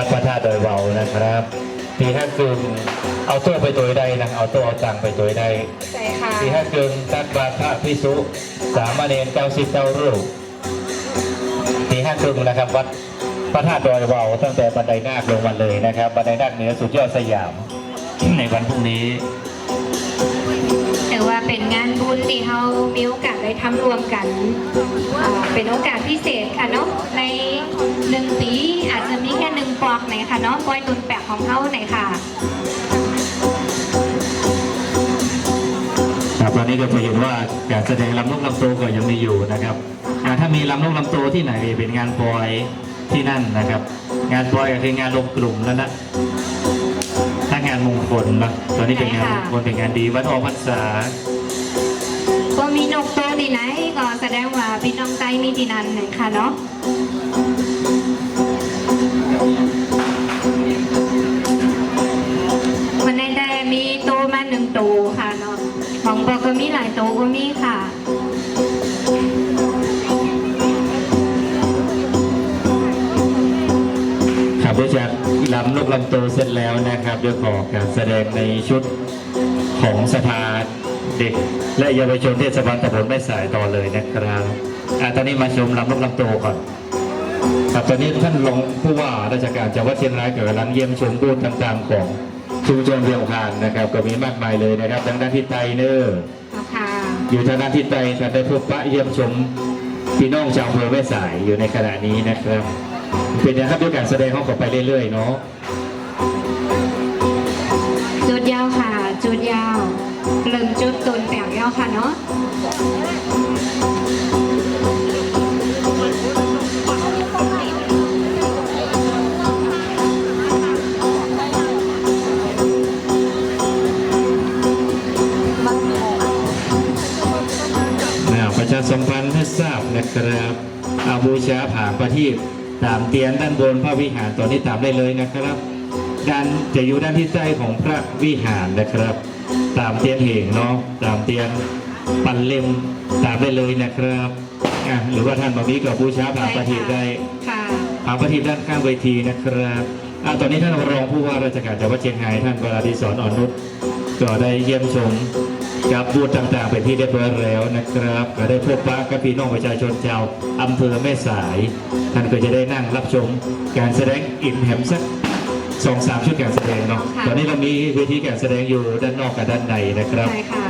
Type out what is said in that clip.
วัดพระธาตุดอยเบานะครับปีห้ากึ่งเอาตัวไปตัวใดนะเอาตัวเอาตังค์ไปตัวใดใช่ค่ะปีห้ากึ่งตักบาตรพระพิสุสามเณรเก้าสิบเก้ารูปปีห้ากึ่งนะครับวัดพระธาตุดอยเบาตั้งแต่บันไดนาคลงมาเลยนะครับบันไดนาคเหนือสุดยอดสยาม ในวันพรุ่งนี้ถือว่าเป็นงานบุญที่เรามีโอกาสได้ทำรวมกันอ่าเป็นโอกาสพิเศษค่ะเนาะในหนึ่งปีอาจจะ มีแค่หนึ่งปลอกไหนค่ะเนาะปอยตุนแปะของเขาไหนอยค่ะครับตอนนี้ก็จะเห็นว่าการแสดงลำนกลำโตก็ยังมีอยู่นะครับอ่าถ้ามีลำนกลำโตที่ไหนเป็นงานปล่อยที่นั่นนะครับ งานปล่อยก็คืองานรวมกลุ่มแล้วนะถ้างานมงคลนะตอนนี้เป็นงานมงคลเป็นงานดีวัดออกพรรษาก็มีนกโตวที่ไหนก็แสดงว่าพี่น้องใจมีที่นั่นไหนค่ะเนาะ วันในแต่มีโตมาหนึ่งโตวค่ะเนาะของปอก็มีหลายโตวก็มีค่ะครับเดี๋ยวจากลำนกลำโตเสร็จแล้วนะครับเดี๋ยวขอการแสดงในชุดของสภาเด็กและเยาวชนเทศบาลตำบลแม่สายต่อเลยนะครับอ่าตอนนี้มาชมลำนกลำโตก่อน ครับตอนนี้ท่านรองผู้ว่าราชการจังหวัดเชียงรายกำลังเยี่ยมชมบูธต่างๆของชุมชนเรียงพานนะครับ ก็มีมากมายเลยนะครับทางด้านทิศใต้เนอร์อยู่ทางด้านทิศใต้ท่านได้พบปะเยี่ยมชมพี่น้องชาวอำเภอแม่สายอยู่ในขณะนี้นะครับ เป็นนะครับด้วยการแสดงของขาไปเรื่อยๆเนาะจุดยาวค่ะ จุดยาวเริ่มจุดตุนแปลงยาวค่ะเนาะ ชาสัมพันธ์ให้ทราบนะครับอาบูชาผ่าประทีปตามเตียนด้านบนพระวิหารตอนนี้ตามได้เลยนะครับ ด้านจะอยู่ด้านที่ใต้ของพระวิหารนะครับ ตามเตียนเหงเนาะตามเตียนปันเล่มตามได้เลยนะครับอะหรือว่าท่านบางนี้ก็บูชาผ่าประทีปได้ค่ะผ่าประทีปด้านข้างเวทีนะครับอะตอนนี้ท่านรองผู้ว่าราชการจังหวัดเชียงรายท่านวราดิศรอ่อนนุช ก็ได้เยี่ยมชมกับบูธต่างๆเป็นที่เรียบร้อยแล้วนะครับก็ได้พบปะกับพี่น้องประชาชนชาวอำเภอแม่สาย ท่านก็จะได้นั่งรับชมการแสดงอิ่มแหมสักสองสามชุดการแสดงเนาะค่ะ ตอนนี้เรามีเวทีการแสดงอยู่ด้านนอกกับด้านในนะครับ ใช่ค่ะ